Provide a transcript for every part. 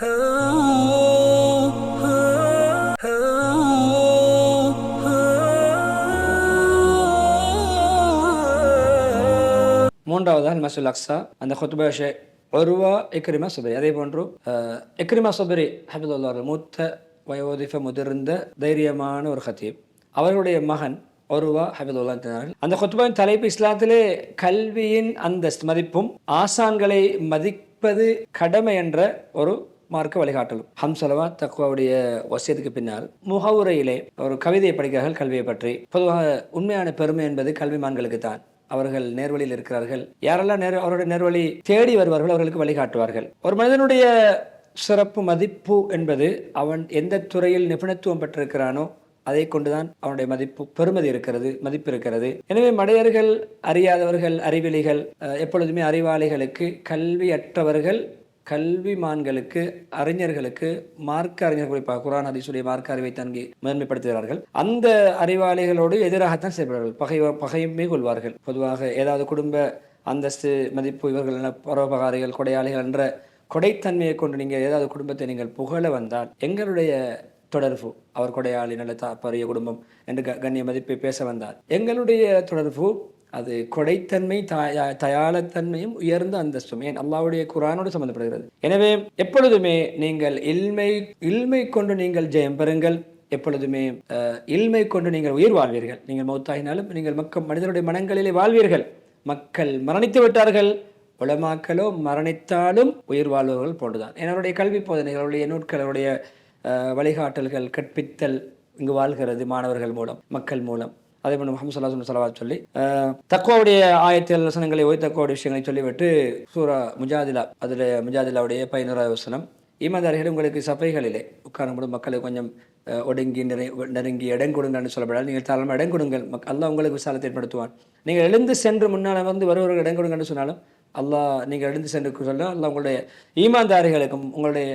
மூன்றாவதாக மசூல் அக்ஸா அந்த ஹொத்துபாஷே ஒருவா இக்ரிமா சுபரி அதே போன்று இக்ரிமா சுபரி ஹபிதுல்லா மூத்த வயோதிப முதிர்ந்த தைரியமான ஒரு ஹத்தீப் அவர்களுடைய மகன் ஒருவா ஹபிதுல்லா அந்த ஹொத்துபாவின் தலைப்பு இஸ்லாத்திலே கல்வியின் அந்தஸ்து மதிப்பும் ஆசான்களை மதிப்பது கடமை என்ற ஒரு மார்க்க வழிகாட்டலும். ஹம்சலவா தக்குவாவுடைய வசியத்துக்கு பின்னால் முகவுரையிலே ஒரு கவிதையை படிக்கிறார்கள் கல்வியை பற்றி. பொதுவாக உண்மையான பெருமை என்பது கல்விமான்களுக்கு தான் அவர்கள் நேர்வழியில் இருக்கிறார்கள். யாரெல்லாம் நேர் அவருடைய நேர்வழி தேடி வருவார்கள் அவர்களுக்கு வழிகாட்டுவார்கள். ஒரு மனிதனுடைய சிறப்பு மதிப்பு என்பது அவன் எந்த துறையில் நிபுணத்துவம் பெற்றிருக்கிறானோ அதை கொண்டுதான் அவனுடைய மதிப்பு பெருமதி இருக்கிறது மதிப்பு இருக்கிறது. எனவே மடையர்கள் அறியாதவர்கள் அறிவிலிகள் எப்பொழுதுமே அறிவாளிகளுக்கு கல்வியற்றவர்கள் கல்விமான்களுக்கு அறிஞர்களுக்கு மார்க்க அறிஞர் குறிப்பாக குரான் ஹதீஸுடைய மார்க்க அறிவை தங்கி முதன்மைப்படுத்துகிறார்கள் அந்த அறிவாளிகளோடு எதிராகத்தான் செயல்படுவார்கள். பகை பகையுமே கொள்வார்கள் பொதுவாக ஏதாவது குடும்ப அந்தஸ்து மதிப்பு இவர்கள் என பரோபகாரிகள் கொடையாளிகள் என்ற கொடைத்தன்மையை கொண்டு நீங்கள் ஏதாவது குடும்பத்தை நீங்கள் புகழ வந்தால் எங்களுடைய தொடர்பு அவர் கொடையாளி நல்ல தாப்பரிய பெரிய குடும்பம் என்று க- கண்ணிய மதிப்பை பேச வந்தார் எங்களுடைய தொடர்பு அது கொடைத்தன்மை தயா தயாளத்தன்மையும் உயர்ந்த அந்தஸ்தும் ஏன் அல்லாவுடைய குரானோடு சம்பந்தப்படுகிறது. எனவே எப்பொழுதுமே நீங்கள் இல்மை இல்மை கொண்டு நீங்கள் ஜெயம் பெறுங்கள். எப்பொழுதுமே இல்மை கொண்டு நீங்கள் உயிர் வாழ்வீர்கள். நீங்கள் மௌத்தாகினாலும் நீங்கள் மக்கள் மனிதனுடைய மனங்களிலே வாழ்வீர்கள். மக்கள் மரணித்து விட்டார்கள். உளமாக்கலோ மரணித்தாலும் உயிர் வாழ்வர்கள் போன்றுதான். என்னுடைய கல்வி போதனைகளுடைய நூட்களுடைய வழிகாட்டல்கள் கற்பித்தல் இங்கு வாழ்கிறது மாணவர்கள் மூலம் மக்கள் மூலம். அதே போல முகமது சல்லாஹ் சலவா சொல்லி தக்குவாவுடைய ஆயத்தில் வசனங்களை ஓய் தக்குவாவுடைய விஷயங்களை சொல்லிவிட்டு சூரா முஜாதிலா அதில் முஜாதிலாவுடைய பதினோராவது வசனம் ஈமாதாரிகள் உங்களுக்கு சபைகளிலே உட்காரும்போது மக்களுக்கு கொஞ்சம் ஒடுங்கி நிறை நெருங்கி இடம் கொடுங்கன்னு சொல்லப்படாது. நீங்கள் தாராளமாக இடம் கொடுங்கள். மக் அல்லாஹ் உங்களுக்கு விசாலத்தை ஏற்படுத்துவான். நீங்கள் எழுந்து சென்று முன்னால் வந்து வருவர்கள் இடம் கொடுங்கன்னு சொன்னாலும் அல்லாஹ் நீங்கள் எழுந்து சென்று சொல்ல அல்லாஹ் உங்களுடைய ஈமான்தாரிகளுக்கும் உங்களுடைய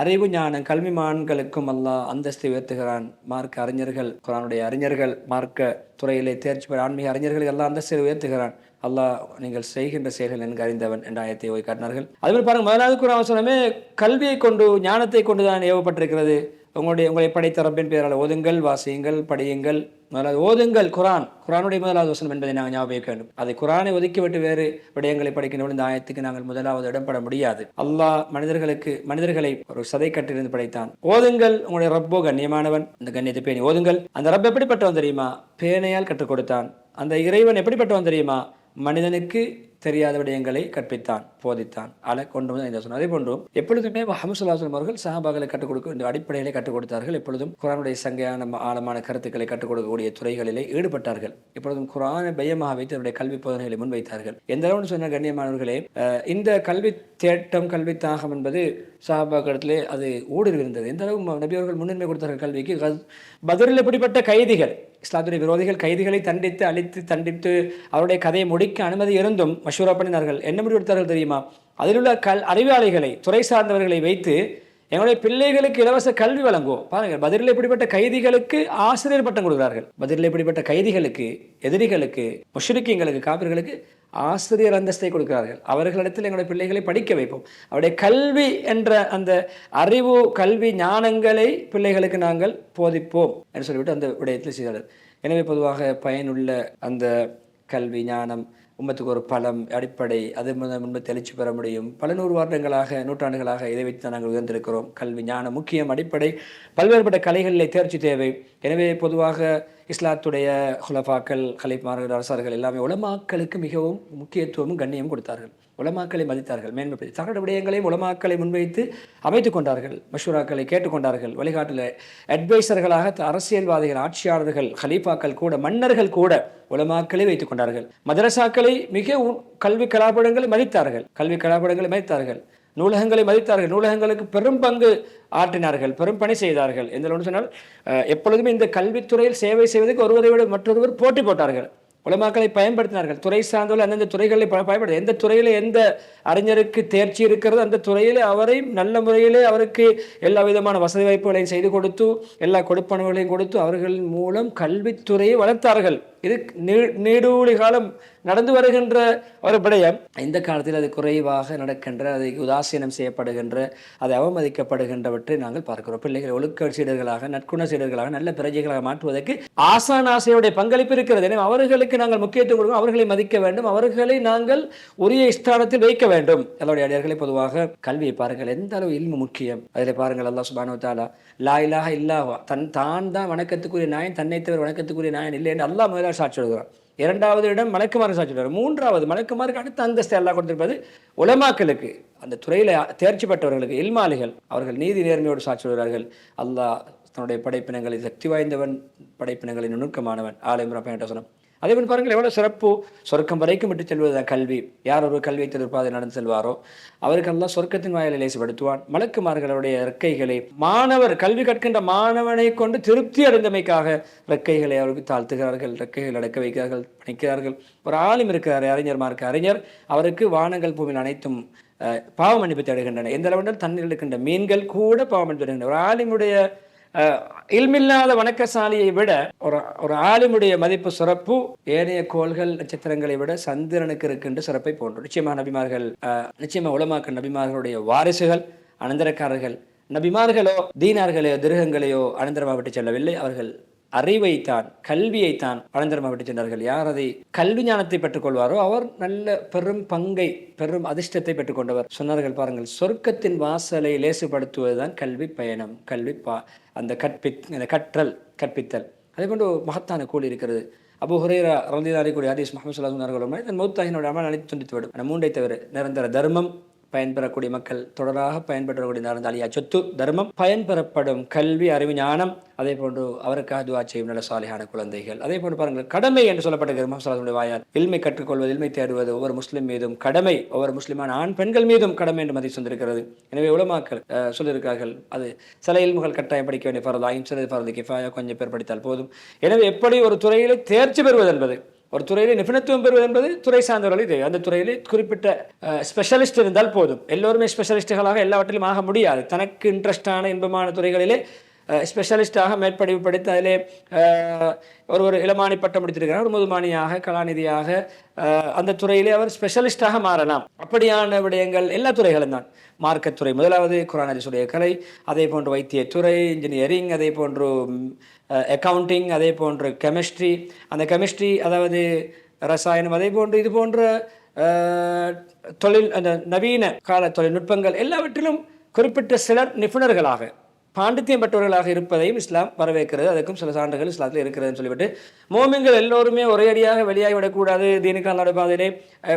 அறிவு ஞானம் கல்விமான்களுக்கும் அல்லாஹ் அந்தஸ்தை உயர்த்துகிறான். மார்க்க அறிஞர்கள் குரானுடைய அறிஞர்கள் மார்க்க துறையிலே தேர்ச்சி பெற ஆன்மீக அறிஞர்கள் எல்லாம் அந்தஸ்தை உயர்த்துகிறான். அல்லாஹ் நீங்கள் செய்கின்ற செயல்கள் நன்கு அறிந்தவன் என்ற ஆயத்தை ஓய் காட்டினார்கள் அதுபோல் பாருங்கள் முதலாவது குரான் சொன்னமே கல்வியை கொண்டு ஞானத்தை கொண்டு தான் ஏவப்பட்டிருக்கிறது. உங்களுடைய உங்களை படைத்த ரப்பின் பெயரால் ஓதுங்கள் வாசியுங்கள் படியுங்கள். முதலாவது ஓதுங்கள் குரான். குரானுடைய முதலாவது வசனம் என்பதை நாங்கள் ஞாபகம் வேண்டும். அதை குரானை ஒதுக்கிவிட்டு வேறு விடயங்களை படிக்கின்ற இந்த ஆயத்துக்கு நாங்கள் முதலாவது இடம்பட முடியாது. அல்லாஹ் மனிதர்களுக்கு மனிதர்களை ஒரு சதை கட்டிலிருந்து படைத்தான். ஓதுங்கள் உங்களுடைய ரப்போ கண்ணியமானவன். அந்த கண்ணியத்தை பேணி ஓதுங்கள். அந்த ரப் எப்படிப்பட்டவன் தெரியுமா? பேனையால் கற்றுக் கொடுத்தான். அந்த இறைவன் எப்படிப்பட்டவன் தெரியுமா? மனிதனுக்கு தெரியாத விடயங்களை கற்பித்தான் போதித்தான். அலை கொண்டு வந்து இந்த சொன்னார். அதே போன்றும் எப்பொழுதுமே ஹமுசுல்லாஸ்லம் அவர்கள் சஹாபாக்களை கற்றுக் கொடுக்க இந்த அடிப்படையிலே கற்றுக் கொடுத்தார்கள். எப்பொழுதும் குரானுடைய சங்கையான ஆழமான கருத்துக்களை கற்றுக் கொடுக்கக்கூடிய துறைகளிலே ஈடுபட்டார்கள். எப்பொழுதும் குரானை பயமாக வைத்து அவருடைய கல்வி போதனைகளை முன்வைத்தார்கள். எந்த அளவுன்னு சொன்ன கண்ணியமானவர்களே இந்த கல்வி தேட்டம் கல்வி தாகம் என்பது சஹாபாக்களிடத்திலே அது ஊடுருவிருந்தது. எந்த அளவு நபியவர்கள் நபி அவர்கள் முன்னுரிமை கொடுத்தார்கள் கல்விக்கு? பதிலில் இப்படிப்பட்ட கைதிகள் இஸ்லாத்துடைய விரோதிகள் கைதிகளை தண்டித்து அழித்து தண்டித்து அவருடைய கதையை முடிக்க அனுமதி இருந்தும் மஷூரா பண்ணினார்கள். என்ன முடிவெடுத்தார்கள் தெரியுமா? அதில் உள்ள கல் அறிவாளிகளை துறை சார்ந்தவர்களை வைத்து எங்களுடைய பிள்ளைகளுக்கு இலவச கல்வி வழங்குவோம். பாருங்கள் பதிலில் இப்படிப்பட்ட கைதிகளுக்கு ஆசிரியர் பட்டம் கொடுக்கிறார்கள். பதிலில் இப்படிப்பட்ட கைதிகளுக்கு எதிரிகளுக்கு முஷ்ரிக்கீங்களுக்கு காப்பிர்களுக்கு ஆசிரியர் அந்தஸ்தை கொடுக்கிறார்கள். அவர்களிடத்தில் எங்களுடைய பிள்ளைகளை படிக்க வைப்போம். அவருடைய கல்வி என்ற அந்த அறிவு கல்வி ஞானங்களை பிள்ளைகளுக்கு நாங்கள் போதிப்போம் என்று சொல்லிவிட்டு அந்த விடயத்தில் செய்தார்கள். எனவே பொதுவாக பயனுள்ள அந்த கல்வி ஞானம் உம்மத்துக்கு ஒரு பலம் அடிப்படை அது முதல் முன்பு தெளிச்சு பெற முடியும். பல நூறு வருடங்களாக நூற்றாண்டுகளாக இதை வைத்து நாங்கள் உயர்ந்திருக்கிறோம். கல்வி ஞானம் முக்கியம் அடிப்படை பல்வேறுபட்ட கலைகளிலே தேர்ச்சி தேவை. எனவே பொதுவாக இஸ்லாத்துடைய ஹுலஃபாக்கள் கலைமார்கள் அரசர்கள் எல்லாமே உலமாக்களுக்கு மிகவும் முக்கியத்துவமும் கண்ணியம் கொடுத்தார்கள். உலமாக்களை மதித்தார்கள். மேன்மைப்படுத்தி தகவல் விடயங்களையும் உலமாக்களை முன்வைத்து அமைத்துக் கொண்டார்கள். மஷூராக்களை கேட்டுக்கொண்டார்கள் வழிகாட்டில் அட்வைசர்களாக த- அரசியல்வாதிகள் ஆட்சியாளர்கள் ஹலீஃபாக்கள் கூட மன்னர்கள் கூட உலமாக்களை வைத்துக் கொண்டார்கள். மதரசாக்களை மிக உ- கல்வி கலாபடங்களை மதித்தார்கள். கல்வி கலாபடங்களை மதித்தார்கள். நூலகங்களை மதித்தார்கள். நூலகங்களுக்கு பெரும் பங்கு ஆற்றினார்கள். பெரும் பணி செய்தார்கள். எந்த சொன்னால் எப்பொழுதுமே இந்த கல்வித்துறையில் சேவை செய்வதற்கு ஒருவரை விட மற்றொருவர் போட்டி போட்டார்கள். உலமாக்களை பயன்படுத்தினார்கள். துறை சார்ந்தவர்கள் அந்தந்த துறைகளை பயன்படுத்த எந்த துறையில் எந்த அறிஞருக்கு தேர்ச்சி இருக்கிறதோ அந்த துறையில் அவரை நல்ல முறையிலே அவருக்கு எல்லா விதமான வசதி வாய்ப்புகளையும் செய்து கொடுத்து எல்லா கொடுப்பனவுகளையும் கொடுத்து அவர்களின் மூலம் கல்வித்துறையை வளர்த்தார்கள். இது நீ- நீடூழி காலம் நடந்து வருகின்ற ஒரு விடயம். இந்த காலத்தில் அது குறைவாக நடக்கின்ற அதை உதாசீனம் செய்யப்படுகின்ற அதை அவமதிக்கப்படுகின்றவற்றை நாங்கள் பார்க்கிறோம். பிள்ளைகளை ஒழுக்க சீடர்களாக நற்குண சீடர்களாக நல்ல பிரஜைகளாக மாற்றுவதற்கு ஆசான் ஆசையுடைய பங்களிப்பு இருக்கிறது. எனவே அவர்களுக்கு நாங்கள் முக்கியத்துவம் கொடுக்கும் அவர்களை மதிக்க வேண்டும். அவர்களை நாங்கள் உரிய ஸ்தானத்தில் வைக்க வேண்டும். எல்லோருடைய அடியார்களை பொதுவாக கல்வியை பாருங்கள். எந்த அளவு இல்மு முக்கியம்? அதில் பாருங்கள் அல்லாஹ் சுபானு தாலா லா இல்லாக இல்லாஹா தன் தான் தான் வணக்கத்துக்குரிய நாயன் தன்னை தவிர வணக்கத்துக்குரிய நாயன் இல்லை என்று அல்லா முதலாக சாட்சி எழுதுகிறான் இரண்டாவது இடம் மலக்குமாறு சாட்சி மூன்றாவது மலக்குமாருக்கு அடுத்த அந்தஸ்து எல்லாம் கொடுத்திருப்பது உலமாக்களுக்கு. அந்த துறையில் தேர்ச்சி பெற்றவர்களுக்கு இல்மாலிகள் அவர்கள் நீதி நேர்மையோடு சாட்சி அல்லாஹ் தன்னுடைய படைப்பினங்களில் சக்தி வாய்ந்தவன் படைப்பினங்களின் நுணுக்கமானவன். ஆலயம் ரப்பேன் சொன்னான் அதே மாதிரி பாருங்கள் எவ்வளோ சிறப்பு சொர்க்கம் வரைக்கும் விட்டு செல்வது கல்வி. யார் ஒரு கல்வியை எதிர்பாதை நடந்து செல்வாரோ அவருக்கெல்லாம் சொர்க்கத்தின் வாயிலை லேசுபடுத்துவான் மலக்குமார்களுடைய இறக்கைகளை மாணவர் கல்வி கற்கின்ற மாணவனை கொண்டு திருப்தி அடைந்தமைக்காக இறக்கைகளை அவருக்கு தாழ்த்துகிறார்கள் இறக்கைகள் அடக்க வைக்கிறார்கள் பணிக்கிறார்கள். ஒரு ஆளும் இருக்கிறார் அறிஞர்மாருக்கு அறிஞர். அவருக்கு வானங்கள் பூமியில் அனைத்தும் பாவமன்னிப்பு தேடுகின்றன. எந்த அளவுடன் தண்ணீர் இருக்கின்ற மீன்கள் கூட பாவமன்னிப்பு தேடுகின்றன. ஒரு ஆலிமுடைய இல்மில்லாத வணக்கசாலியை விட ஒரு ஒரு ஆளுமுடைய மதிப்பு சிறப்பு ஏனைய கோள்கள் நட்சத்திரங்களை விட சந்திரனுக்கு இருக்கின்ற சிறப்பை போன்று. நிச்சயமாக நபிமார்கள் நிச்சயமாக நிச்சயமா உலமாக்க நபிமார்களுடைய வாரிசுகள் அனந்தரக்காரர்கள் நபிமார்களோ தீனார்களையோ திருகங்களையோ அனந்தரமாக விட்டு செல்லவில்லை. அவர்கள் அறிவைத்தான் கல்வியைத்தான் அனந்தரமாக விட்டு சென்றார்கள். யார் அதை கல்வி ஞானத்தை பெற்றுக்கொள்வாரோ அவர் நல்ல பெரும் பங்கை பெரும் அதிர்ஷ்டத்தை பெற்றுக்கொண்டவர். சொன்னார்கள் பாருங்கள் சொர்க்கத்தின் வாசலை லேசுபடுத்துவதுதான் கல்வி பயணம் கல்வி பா அந்த கற்பி அந்த கற்றல் கற்பித்தல். அதே போன்று மகத்தான கூலி இருக்கிறது. அபு ஹுரேரா ரலிதாரி கூடிய ஹரிஸ் முகமது சொல்லா சொன்னார்கள் இதன் மௌத்தாகினோட அமல் அனைத்து துண்டித்து விடும் அந்த மூன்றை தவிர நிரந்தர தர்மம் பயன்பெறக்கூடிய மக்கள் தொடராக பயன்பெறக்கூடிய நடந்தாலியா சொத்து தர்மம் பயன்பெறப்படும் கல்வி அறிவு ஞானம் அதே போன்று அவருக்காக துவா செய்யும் நல்ல சாலையான குழந்தைகள். அதே போன்று பாருங்கள் கடமை என்று சொல்லப்பட்டிருக்கிறது முகமது வாயால் இல்மை கற்றுக்கொள்வது இல்மை தேடுவது ஒவ்வொரு முஸ்லீம் மீதும் கடமை ஒவ்வொரு முஸ்லிமான ஆண் பெண்கள் மீதும் கடமை என்று மதி சொல்லியிருக்கிறது. எனவே உலமாக்கள் சொல்லியிருக்கார்கள் அது சில இல்முகள் கட்டாயம் படிக்க வேண்டிய பரதாயும் சிலது பரது கிஃபாயா கொஞ்சம் பேர் படித்தால் போதும். எனவே எப்படி ஒரு துறையிலே தேர்ச்சி பெறுவது என்பது ஒரு துறையிலே நிபுணத்துவம் பெறுவது என்பது துறை சார்ந்தவர்களை தேவை அந்த துறையிலே குறிப்பிட்ட ஸ்பெஷலிஸ்ட் இருந்தால் போதும். எல்லோருமே ஸ்பெஷலிஸ்டுகளாக எல்லாவற்றிலும் ஆக முடியாது. தனக்கு இன்ட்ரெஸ்டான இன்பமான துறைகளிலே ஸ்பெஷலிஸ்டாக மேற்படிவு படித்து அதிலே ஒரு ஒரு இளமானி பட்டம் முடித்திருக்கிறார் ஒரு முதுமானியாக கலாநிதியாக அந்த துறையிலே அவர் ஸ்பெஷலிஸ்டாக மாறலாம். அப்படியான விடயங்கள் எல்லா துறைகளும் தான். மார்க்கத்துறை முதலாவது குரானதிசுடைய கலை அதே போன்று வைத்தியத்துறை இன்ஜினியரிங் அதே போன்று அக்கவுண்டிங் அதே போன்று கெமிஸ்ட்ரி அந்த கெமிஸ்ட்ரி அதாவது ரசாயனம் அதே போன்று இது போன்ற தொழில் அந்த நவீன கால தொழில்நுட்பங்கள் எல்லாவற்றிலும் குறிப்பிட்ட சிலர் நிபுணர்களாக. பாண்டித்தியம் பெற்றவர்களாக இருப்பதையும் இஸ்லாம் வரவேற்கிறது. அதுக்கும் சில சான்றுகள் இஸ்லாத்தில் இருக்கிறதுன்னு சொல்லிவிட்டு மோமின்கள் எல்லோருமே ஒரே அடியாக வெளியாகி விடக்கூடாது தீனுக்கான பாதையிலே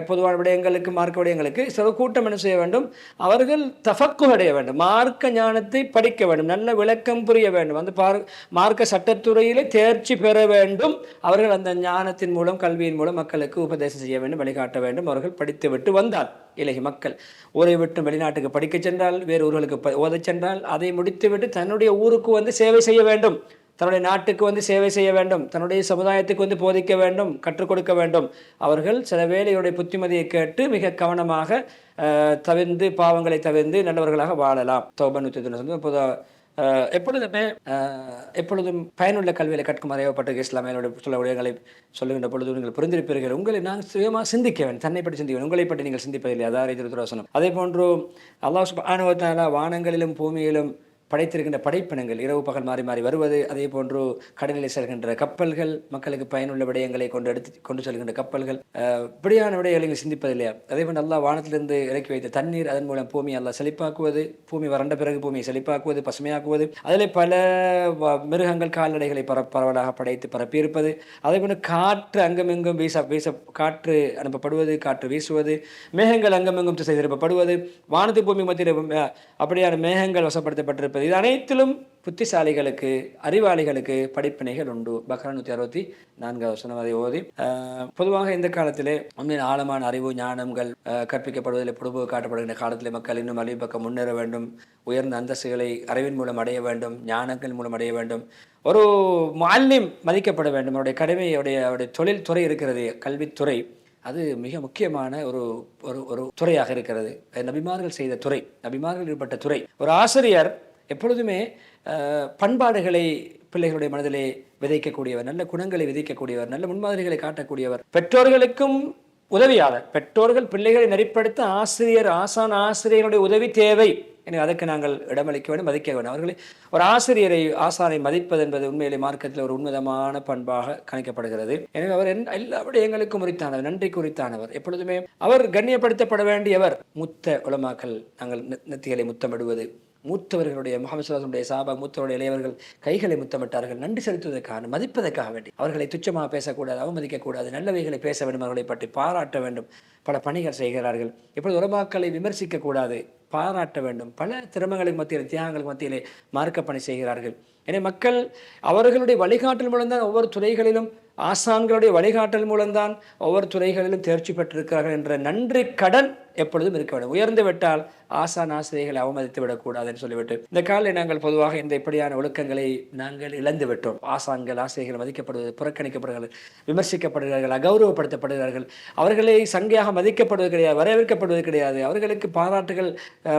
பொதுவான விடயங்களுக்கு மார்க்க விடயங்களுக்கு சில கூட்டம் என்ன செய்ய வேண்டும்? அவர்கள் தஃபக்கு அடைய வேண்டும். மார்க்க ஞானத்தை படிக்க வேண்டும். நல்ல விளக்கம் புரிய வேண்டும். அந்த பார் மார்க்க சட்டத்துறையிலே தேர்ச்சி பெற வேண்டும். அவர்கள் அந்த ஞானத்தின் மூலம் கல்வியின் மூலம் மக்களுக்கு உபதேசம் செய்ய வேண்டும் வழிகாட்ட வேண்டும். அவர்கள் படித்துவிட்டு வந்தார் இலகை மக்கள். ஊரை விட்டு வெளிநாட்டுக்கு படிக்கச் சென்றால் வேறு ஊர்களுக்கு ப- ஓதச் சென்றால் அதை முடித்துவிட்டு தன்னுடைய ஊருக்கு வந்து சேவை செய்ய வேண்டும். தன்னுடைய நாட்டுக்கு வந்து சேவை செய்ய வேண்டும். தன்னுடைய சமுதாயத்துக்கு வந்து போதிக்க வேண்டும். கற்றுக் கொடுக்க வேண்டும். அவர்கள் சில வேலையுடைய புத்திமதியை கேட்டு மிக கவனமாக தவிர்ந்து பாவங்களை தவிர்ந்து நல்லவர்களாக வாழலாம். தௌபன் வந்து பொதுவாக எப்பொழுதுமே எப்பொழுதும் பயனுள்ள கல்வியில் கற்கும் அறையப்பட்ட இஸ்லாமியோட சொல்ல உடையங்களை சொல்லுகின்ற பொழுது நீங்கள் புரிந்திருப்பீர்கள். உங்களை நான் சுயமாக சிந்திக்க வேண்டும் தன்னை பற்றி சிந்திக்க உங்களை பற்றி நீங்கள் சிந்திப்பதில்லை அதாவது திருத்துராசனம் அதே போன்று அல்லாஹ் சுபானுவத்தால வானங்களிலும் பூமியிலும் படைத்திருக்கின்ற படைப்பினங்கள். இரவு பகல் மாறி மாறி வருவது அதே போன்று கடலில் செல்கின்ற கப்பல்கள் மக்களுக்கு பயனுள்ள விடயங்களை கொண்டு எடுத்து கொண்டு செல்கின்ற கப்பல்கள். இப்படியான விடயங்களை சிந்திப்பதில்லையா அதே போன்று நல்லா வானத்திலிருந்து இறக்கி வைத்த தண்ணீர் அதன் மூலம் பூமி அல்லாஹ் செழிப்பாக்குவது பூமி வறண்ட பிறகு பூமியை செழிப்பாக்குவது பசுமையாக்குவது அதில் பல வ- மிருகங்கள் கால்நடைகளை பர பரவலாக படைத்து பரப்பியிருப்பது. அதே போன்று காற்று அங்கமெங்கும் வீச வீச காற்று அனுப்பப்படுவது காற்று வீசுவது மேகங்கள் அங்கமெங்கும் திசை திருப்பப்படுவது வானத்து பூமி மத்தியில் அப்படியான மேகங்கள் வசப்படுத்தப்பட்டிருப்பது இது அனைத்திலும் புத்திசாலிகளுக்கு அறிவாளிகளுக்கு படிப்பினைகள் உண்டு. பக்ரா நூற்றி அறுபத்தி நான்காவது சொன்னதை ஓதி பொதுவாக இந்த காலத்திலே உண்மையின் ஆழமான அறிவு ஞானங்கள் கற்பிக்கப்படுவதில் புடுபு காட்டப்படுகின்ற காலத்திலே மக்கள் இன்னும் அறிவு பக்கம் முன்னேற வேண்டும். உயர்ந்த அந்தஸ்துகளை அறிவின் மூலம் அடைய வேண்டும். ஞானங்கள் மூலம் அடைய வேண்டும். ஒரு மாலியம் மதிக்கப்பட வேண்டும். அவருடைய கடமை அவருடைய அவருடைய தொழில் துறை இருக்கிறது. கல்வித்துறை. அது மிக முக்கியமான ஒரு ஒரு ஒரு துறையாக இருக்கிறது. நபிமார்கள் செய்த துறை நபிமார்கள் ஈடுபட்ட துறை. ஒரு ஆசிரியர் எப்பொழுதுமே பண்பாடுகளை பிள்ளைகளுடைய மனதிலே விதைக்கக்கூடியவர் நல்ல குணங்களை விதைக்கக்கூடியவர் நல்ல முன்மாதிரிகளை காட்டக்கூடியவர். பெற்றோர்களுக்கும் உதவியாளர் பெற்றோர்கள் பிள்ளைகளை நெறிப்படுத்த ஆசிரியர் ஆசான் ஆசிரியருடைய உதவி தேவை. எனவே அதற்கு நாங்கள் இடமளிக்க வேண்டும் மதிக்க வேண்டும். அவர்களை ஒரு ஆசிரியரை ஆசானை மதிப்பது என்பது உண்மையிலே மார்க்கத்தில் ஒரு உன்னதமான பண்பாக கணிக்கப்படுகிறது. எனவே அவர் என் எல்லா விடயங்களுக்கும் உரித்தானவர் நன்றி குறித்தானவர். எப்பொழுதுமே அவர் கண்ணியப்படுத்தப்பட வேண்டியவர் முத்த உலமாக்கல் நாங்கள் நெ- நெத்திகளை முத்தமிடுவது. மூத்தவர்களுடைய முகமது சாபா மூத்தவருடைய இளையவர்கள் கைகளை முத்தமிட்டார்கள். நன்றி செலுத்துவதற்காக மதிப்பதற்காக வேண்டி. அவர்களை துச்சமாக பேசக்கூடாது அவமதிக்கக்கூடாது நல்லவைகளை பேச வேண்டும் அவர்களை பற்றி பாராட்ட வேண்டும். பல பணிகள் செய்கிறார்கள். இப்பொழுது உலமாக்களை விமர்சிக்கக்கூடாது பாராட்ட வேண்டும். பல திறமைகளுக்கு மத்தியில் தியாகங்களுக்கு மத்தியிலே மார்க்க பணி செய்கிறார்கள். எனவே மக்கள் அவர்களுடைய வழிகாட்டல் மூலம்தான் ஒவ்வொரு துறைகளிலும் ஆசான்களுடைய வழிகாட்டல் மூலம்தான் ஒவ்வொரு துறைகளிலும் தேர்ச்சி பெற்றிருக்கிறார்கள் என்ற நன்றி கடன் எப்பொழுதும் இருக்க வேண்டும். உயர்ந்து விட்டால் ஆசான் ஆசிரியர்களை அவமதித்து விடக்கூடாதுன்னு சொல்லிவிட்டு இந்த காலையில் நாங்கள் பொதுவாக இந்த இப்படியான ஒழுக்கங்களை நாங்கள் இழந்து விட்டோம். ஆசான்கள் ஆசிரியர்கள் மதிக்கப்படுவது புறக்கணிக்கப்படுகிறார்கள் விமர்சிக்கப்படுகிறார்கள் அகௌரவப்படுத்தப்படுகிறார்கள். அவர்களை சங்கையாக மதிக்கப்படுவது கிடையாது வரவேற்கப்படுவது கிடையாது. அவர்களுக்கு பாராட்டுகள்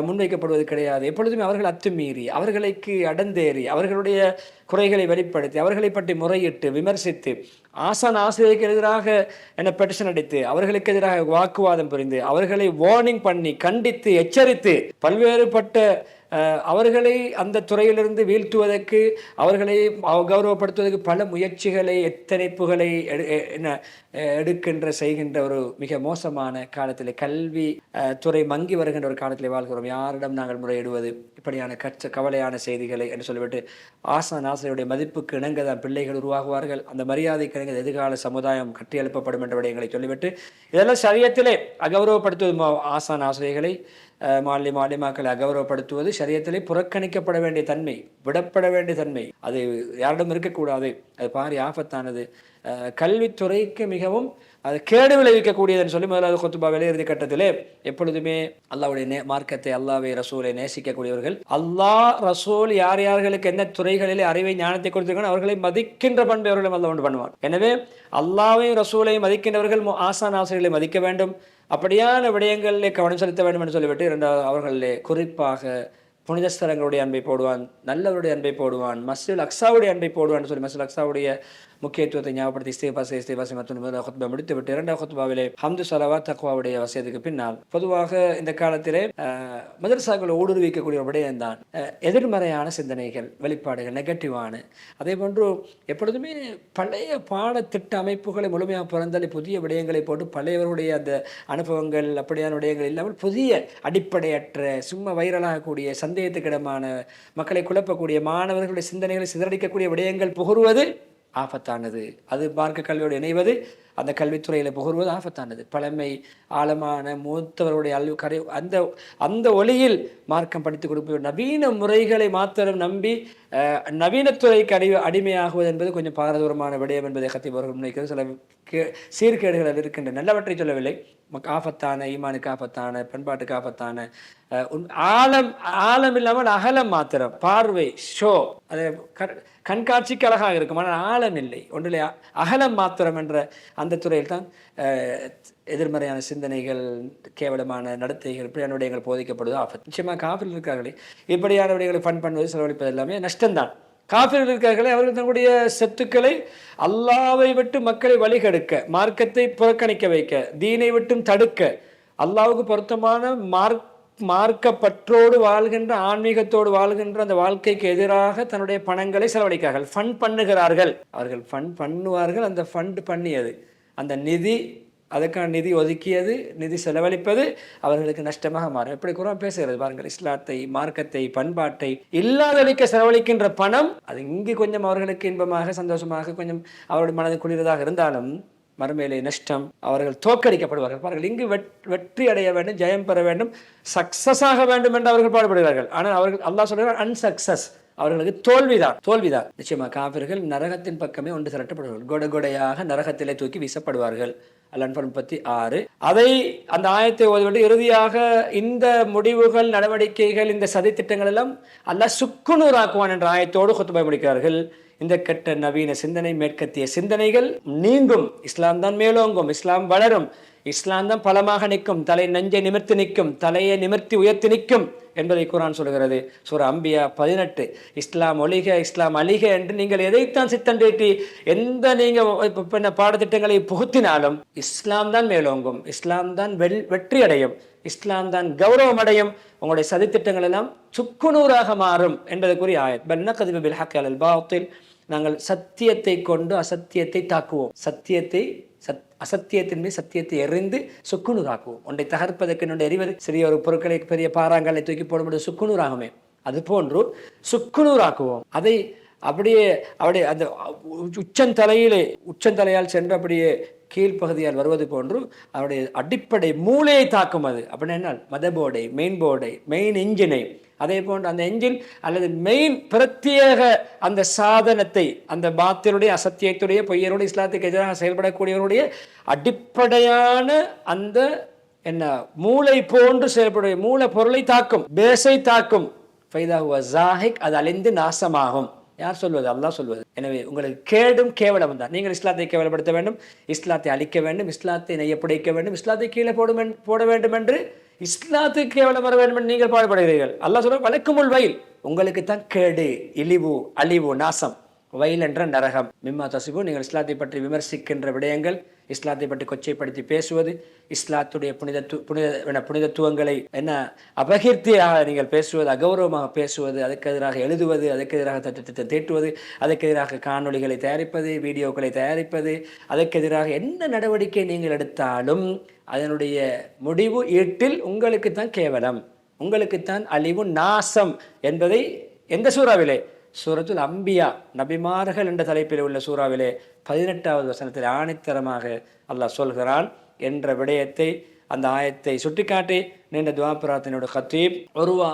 முன்வைக்கப்படுவது கிடையாது. எப்பொழுதுமே அவர்கள் அத்துமீறி அவர்களுக்கு அடந்தேறி அவர்களுடைய குறைகளை வெளிப்படுத்தி அவர்களை பற்றி முறையிட்டு விமர்சித்து ஆசான் ஆசிரியருக்கு எதிராக என்ன பெட்டிஷன் அடித்து அவர்களுக்கு எதிராக வாக்குவாதம் புரிந்து அவர்களை வார்னிங் பண்ணி கண்டித்து எச்சரித்து பல்வேறுபட்ட அவர்களை அந்த துறையிலிருந்து வீழ்த்துவதற்கு அவர்களை கௌரவப்படுத்துவதற்கு பல முயற்சிகளை எத்தனைப்புகளை எடு- என்ன எடுக்கின்ற செய்கின்ற ஒரு மிக மோசமான காலத்தில் கல்வி துறை மங்கி வருகின்ற ஒரு காலத்தில் வாழ்கிறோம். யாரிடம் நாங்கள் முறையிடுவது? இப்படியான கச்ச கவலையான செய்திகளை என்று சொல்லிவிட்டு ஆசான் ஆசிரியருடைய மதிப்புக்கு இணங்க தான் பிள்ளைகள் உருவாகுவார்கள். அந்த மரியாதைக்கு இணங்க எதிர்கால சமுதாயம் கட்டியெழுப்பப்படும் என்ற விடயங்களை சொல்லிவிட்டு இதெல்லாம் சரியத்திலே அகௌரவப்படுத்துவது ஆசான் ஆசிரியர்களை மாலி மாலிமாக்களை அகௌரவப்படுத்துவது சரியத்திலே புறக்கணிக்கப்பட வேண்டிய தன்மை விடப்பட வேண்டிய தன்மை. அது யாரிடம் இருக்கக்கூடாது? அது பாரி ஆபத்தானது. கல்வித்துறைக்கு மிகவும் அது கேடு விளைவிக்கக்கூடியதுன்னு சொல்லி முதலாவது கொத்துபா வெளியிறுதி கட்டத்திலே எப்பொழுதுமே அல்லாவுடைய நே மார்க்கத்தை அல்லாவை ரசூலை நேசிக்கக்கூடியவர்கள் அல்லாஹ் ரசூல் யார் யார்களுக்கு என்ன துறைகளிலே அறிவை ஞானத்தை கொடுத்திருக்கணும் அவர்களை மதிக்கின்ற பண்பை அவர்களும் அல்ல ஒன்று பண்ணுவார் எனவே அல்லாவையும் ரசூலையும் மதிக்கின்றவர்கள் ஆசான் ஆசிரியர்களை மதிக்க வேண்டும். அப்படியான விடயங்களிலே கவனம் செலுத்த வேண்டும் என்று சொல்லிவிட்டு இரண்டாவது அவர்களிலே குறிப்பாக புனித ஸ்தலங்களுடைய அன்பை போடுவான் நல்லவருடைய அன்பை போடுவான் மஸ்ஜில் அக்ஸாவுடைய அன்பை போடுவான் சொல்லி மஸ்ஜில் அக்ஸாவுடைய முக்கியத்துவத்தை ஞாபகப்படுத்தி இஸ்தேபாசை இஸ்தேபாசை மற்றும் முதல் ஹுத்பா முடித்து விட்டு ஹுத்பாவிலே ஹம்து சலவா தக்வாவுடைய வசதிக்கு பின்னால். பொதுவாக இந்த காலத்திலே மதரசாக்களை ஊடுருவிக்கக்கூடிய விடயம் தான் எதிர்மறையான சிந்தனைகள் வெளிப்பாடுகள் நெகட்டிவான. அதே போன்று எப்பொழுதுமே பழைய பாடத்திட்ட அமைப்புகளை முழுமையாக பிறந்தாலே புதிய விடயங்களை போட்டு பழையவருடைய அந்த அனுபவங்கள் அப்படியான விடயங்கள் இல்லாமல் புதிய அடிப்படையற்ற சும்மா வைரலாகக்கூடிய சந்தேகத்துக்கிடமான மக்களை குழப்பக்கூடிய மாணவர்களுடைய சிந்தனைகளை சிதறடிக்கக்கூடிய விடயங்கள் புகருவது ஆபத்தானது. அது மார்க்க கல்வியோடு இணைவது அந்த கல்வித்துறையில் புகழ்வது ஆபத்தானது. பழமை ஆழமான மூத்தவருடைய அல்வி கரை அந்த அந்த ஒளியில் மார்க்கம் படித்துக் கொடுப்பது நவீன முறைகளை மாத்திரம் நம்பி நவீனத்துறைக்கு அடி அடிமையாகுவது என்பது கொஞ்சம் பாரதூரமான விடயம் என்பதை கத்தி அவர்கள் முன்வைக்கிறது. சில கே- சீர்கேடுகள் இருக்கின்ற நல்லவற்றை சொல்லவில்லை. ஆபத்தான ஈமானுக்கு ஆபத்தான பண்பாட்டுக்கு ஆபத்தான உண்- ஆழம் ஆழம் இல்லாமல் அகலம் மாத்திரம். பார்வை ஷோ அதை க- கண்காட்சிக்கு அழகாக இருக்கும் ஆனால் ஆழம் இல்லை. ஒன்றிலே அகலம் மாத்திரம் என்ற அந்த துறையில் தான் எதிர்மறையான சிந்தனைகள் கேவலமான நடத்தைகள் இப்படியான விடயங்கள் போதிக்கப்படுவது ஆபத்து. நிச்சயமாக காஃபில் இருக்கிறார்களே. இப்படியான விடயங்களை ஃபன் பண்ணுவது செலவழிப்பது எல்லாமே நஷ்டம்தான். காஃபிர்கள் இருக்கிறார்களே அவர்கள் தங்களுடைய சொத்துக்களை அல்லாவை விட்டு மக்களை வழிகெடுக்க மார்க்கத்தை புறக்கணிக்க வைக்க தீனை விட்டும் தடுக்க அல்லாவுக்கு பொருத்தமான மார்க் மார்க்கப்பற்றோடு வாழ்கின்ற ஆன்மீகத்தோடு வாழ்கின்ற அந்த வாழ்க்கைக்கு எதிராக தன்னுடைய பணங்களை செலவழிக்கிறார்கள். ஃபண்ட் பண்ணுகிறார்கள். அவர்கள் ஃபண்ட் பண்ணுவார்கள். அந்த ஃபண்ட் பண்ணியது. அந்த நிதி அதுக்கான நிதி ஒதுக்கியது நிதி செலவழிப்பது அவர்களுக்கு நஷ்டமாக மாறும். எப்படி குரான் பேசுகிறது பாருங்கள். இஸ்லாத்தை மார்க்கத்தை பண்பாட்டை இல்லாதொழிக்க செலவழிக்கின்ற பணம் அது இங்கு கொஞ்சம் அவர்களுக்கு இன்பமாக சந்தோஷமாக கொஞ்சம் அவருடைய மனது குளிரதாக இருந்தாலும் மறுமையிலே நஷ்டம் அவர்கள் தோற்கடிக்கப்படுவார்கள். பாருங்கள் இங்கு வெற்றி அடைய வேண்டும் ஜெயம் பெற வேண்டும் சக்சஸ் ஆக வேண்டும் என்று அவர்கள் பாடுபடுகிறார்கள். ஆனால் அவர்கள் அல்லாஹ் சொல்கிறார் அன்சக்சஸ் அவர்களுக்கு தோல்விதான் தோல்விதான். நிச்சயமாக காவிர்கள் நரகத்தின் பக்கமே ஒன்று திரட்டப்படுவார்கள். கொடை கொடையாக நரகத்திலே தூக்கி வீசப்படுவார்கள். அல் முப்பத்தி ஆறு. அதை அந்த ஆயத்தை ஓதுவிட்டு இறுதியாக இந்த முடிவுகள் நடவடிக்கைகள் இந்த சதி திட்டங்கள் எல்லாம் அல்ல சுக்குநூறாக்குவான் என்ற ஆயத்தோடு கொத்துபாய் முடிக்கிறார்கள். இந்த கெட்ட நவீன சிந்தனை மேற்கத்திய சிந்தனைகள் நீங்கும். இஸ்லாம் தான் மேலோங்கும் இஸ்லாம் வளரும். இஸ்லாம் தான் பலமாக நிற்கும். தலை நெஞ்சை நிமிர்த்தி நிற்கும். தலையை நிமிர்த்தி உயர்த்தி நிற்கும் என்பதை குரான் சொல்கிறது. சூர அம்பியா பதினெட்டு. இஸ்லாம் ஒழிக இஸ்லாம் அழிக என்று நீங்கள் எதைத்தான் சித்தண்டேட்டி எந்த நீங்கள் பின்ன பாடத்திட்டங்களை புகுத்தினாலும் இஸ்லாம் தான் மேலோங்கும். இஸ்லாம் தான் வெல் வெற்றி அடையும் இஸ்லாம் தான் கௌரவம் அடையும். உங்களுடைய சதித்திட்டங்கள் எல்லாம் சுக்குநூறாக மாறும் என்பதற்குரிய ஆயத். பன்ன கதிபில் ஹக்கல் பாத்தில். நாங்கள் சத்தியத்தை கொண்டு அசத்தியத்தை தாக்குவோம். சத்தியத்தை சத் அசத்தியத்தின் மீது சத்தியத்தை எறிந்து சுக்குநூறாக்குவோம் ஒன்றை தகர்ப்பதற்கு என்னுடைய எறிவது சிறிய ஒரு பொருட்களை பெரிய பாறாங்கல்லை தூக்கி போடும்போது சுக்குநூறாகுமே. அது போன்று சுக்குநூறாக்குவோம் அதை அப்படியே அப்படியே அந்த உச்சந்தலையிலே உச்சந்தலையால் சென்று அப்படியே கீழ்ப்பகுதியால் வருவது போன்று அவருடைய அடிப்படை மூளையை தாக்கும் அது. அப்படின்னா என்ன? மத போர்டை மெயின் போர்டை மெயின் இன்ஜினை அதே போன்று அந்த எஞ்சின் அல்லது மெயின் பிரத்யேக அந்த சாதனத்தை அந்த பாத்தினுடைய அசத்தியத்துடைய பொய்யருடைய இஸ்லாத்துக்கு எதிராக செயல்படக்கூடியவருடைய அடிப்படையான அந்த என்ன மூளை போன்று செயல்படைய மூளை பொருளை தாக்கும் பேசை தாக்கும். ஃபைதாஹுவ ஜாஹிக் அது அழிந்து நாசமாகும். யார் சொல்வது? அல்லாஹ் சொல்வது. எனவே உங்களுக்கு கேடும் கேவலம் தான். நீங்கள் இஸ்லாத்தை கேவலப்படுத்த வேண்டும் இஸ்லாத்தை அழிக்க வேண்டும் இஸ்லாத்தை நெய்யப்படைக்க வேண்டும் இஸ்லாத்தை கீழே போடும் போட வேண்டும் என்று இஸ்லாத்துக்கு கேவலம் வர வேண்டும் என்று நீங்கள் பாடுபடுகிறீர்கள்? அல்லா சொல்ல வழக்குமுள் வயல். உங்களுக்கு தான் கேடு இழிவு அழிவு நாசம். வயல் என்ற நரகம். மிம்மா தசிபு நீங்கள் இஸ்லாத்தை பற்றி விமர்சிக்கின்ற விடயங்கள் இஸ்லாத்தை பற்றி கொச்சைப்படுத்தி பேசுவது இஸ்லாத்துடைய புனிதத்து புனித புனிதத்துவங்களை என்ன அபகீர்த்தியாக நீங்கள் பேசுவது அகௌரவமாக பேசுவது அதுக்கு எதிராக எழுதுவது அதுக்கு எதிராக தட்டத்தை தீட்டுவது அதுக்கு எதிராக காணொளிகளை தயாரிப்பது வீடியோக்களை தயாரிப்பது அதுக்கு எதிராக என்ன நடவடிக்கை நீங்கள் எடுத்தாலும் அதனுடைய முடிவு ஈட்டில் உங்களுக்கு தான் கேவலம் உங்களுக்குத்தான் அழிவு நாசம் என்பதை எந்த சூறாவிலே சூரத்துல் அம்பியா நபிமார்கள் என்ற தலைப்பில் உள்ள சூறாவிலே பதினெட்டாவது வசனத்தில் ஆணித்தரமாக அல்லாஹ் சொல்கிறான் என்ற விடயத்தை அந்த ஆயத்தை சுட்டிக்காட்டி நீண்ட துவா பிரார்த்தனையோட ஹத்தீப் ஒருவா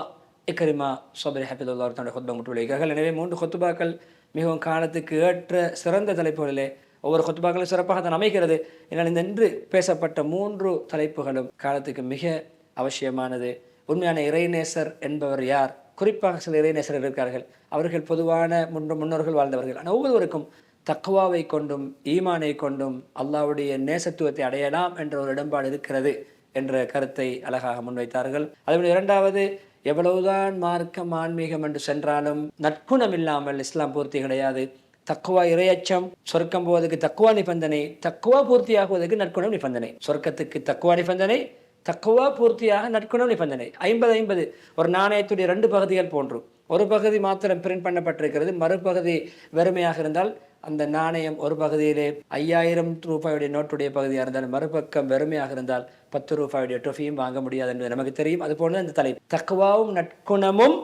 இக்கரிமா சோபரி ஹபிதுல்லா தன்னுடைய கொத்துபா முட்டு எனவே மூன்று கொத்துபாக்கள் மிகவும் காலத்துக்கு ஏற்ற சிறந்த தலைப்புகளிலே ஒவ்வொரு கொத்துபாக்களும் சிறப்பாக தான் அமைகிறது. என்னால் இந்த இன்று பேசப்பட்ட மூன்று தலைப்புகளும் காலத்துக்கு மிக அவசியமானது. உண்மையான இறைநேசர் என்பவர் யார்? குறிப்பாக சில இறைநேசர்கள் இருக்கார்கள். அவர்கள் பொதுவான முன் முன்னோர்கள் வாழ்ந்தவர்கள். ஆனால் ஒவ்வொருவருக்கும் தக்குவாவை கொண்டும் ஈமானை கொண்டும் அல்லாவுடைய நேசத்துவத்தை அடையலாம் என்ற ஒரு இடம்பாடு இருக்கிறது என்ற கருத்தை அழகாக முன்வைத்தார்கள். அதேபோல் இரண்டாவது எவ்வளவுதான் மார்க்கம் ஆன்மீகம் என்று சென்றாலும் நற்குணம் இல்லாமல் இஸ்லாம் பூர்த்தி கிடையாது. தக்குவா இரையச்சம் சொர்க்கம் போவதற்கு தக்குவா நிபந்தனை தக்குவா பூர்த்தியாகுவதற்கு நற்குணம் நிபந்தனை. சொர்க்கத்துக்கு தக்குவா நிபந்தனை தக்குவா பூர்த்தியாக நற்குணம் நிபந்தனை. ஐம்பது ஐம்பது. ஒரு நாணயத்துடைய ரெண்டு பகுதிகள் போன்று. ஒரு பகுதி மாத்திரம் பிரிண்ட் பண்ணப்பட்டிருக்கிறது. மறுபகுதி வெறுமையாக இருந்தால் அந்த நாணயம் ஒரு பகுதியிலே ஐயாயிரம் ரூபாயுடைய நோட்டுடைய பகுதியாக இருந்தால் மறுபக்கம் வெறுமையாக இருந்தால் பத்து ரூபாயுடைய டொஃபியும் வாங்க முடியாது என்பது நமக்கு தெரியும். அது போன்று இந்த தலை தக்குவாவும் நற்குணமும்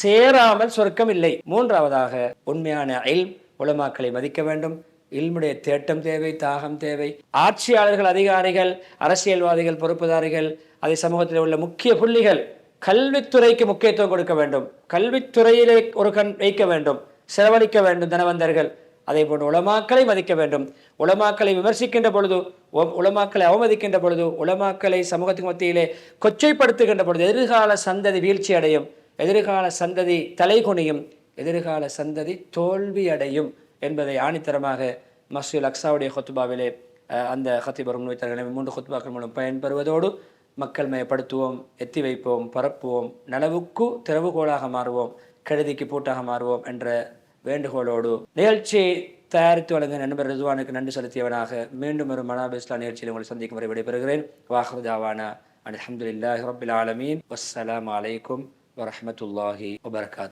சேராமல் சொர்க்கம் இல்லை மூன்றாவதாக உண்மையான ஐல் உலமாக்களை மதிக்க வேண்டும். இல்முடைய தேட்டம் தேவை தாகம் தேவை. ஆட்சியாளர்கள் அதிகாரிகள் அரசியல்வாதிகள் பொறுப்புதாரிகள் அதே சமூகத்தில் உள்ள முக்கிய புள்ளிகள் கல்வித்துறைக்கு முக்கியத்துவம் கொடுக்க வேண்டும். கல்வித்துறையிலே ஒரு கண் வைக்க வேண்டும். செலவழிக்க வேண்டும் தனவந்தர்கள். அதே போன்று உளமாக்களை மதிக்க வேண்டும். உளமாக்களை விமர்சிக்கின்ற பொழுது உளமாக்களை அவமதிக்கின்ற பொழுது உளமாக்களை சமூகத்துக்கு மத்தியிலே கொச்சைப்படுத்துகின்ற பொழுது எதிர்கால சந்ததி வீழ்ச்சி அடையும். எதிர்கால சந்ததி தலைகுனியும் எதிர்கால சந்ததி தோல்வி அடையும். என்பதை ஆணித்தரமாக மசூல் அக்ஸாவுடைய ஹொத்துபாவிலே அந்த ஹத்திபரும் முன்வைத்தார்கள் மூன்று ஹொத்துபாக்கள் மூலம் பயன்பெறுவதோடு மக்கள் மயப்படுத்துவோம் எத்தி வைப்போம் பரப்புவோம் நனவுக்கு திறவுகோளாக மாறுவோம் கழுதிக்கு பூட்டாக மாறுவோம் என்ற வேண்டுகோளோடு நிகழ்ச்சியை தயாரித்து வழங்க நண்பர் ரிதுவானுக்கு நன்றி செலுத்தியவனாக மீண்டும் ஒரு மனாபிஸ்லா நிகழ்ச்சியில் உங்களை சந்திக்கும் வரை விடைபெறுகிறேன். வாஹுதாவானா அலமதுல்லாஹி ரபில் ஆலமீன். வஸ்ஸலாம் அலைக்கும் வரமத்துல்லாஹி வபர்காத்.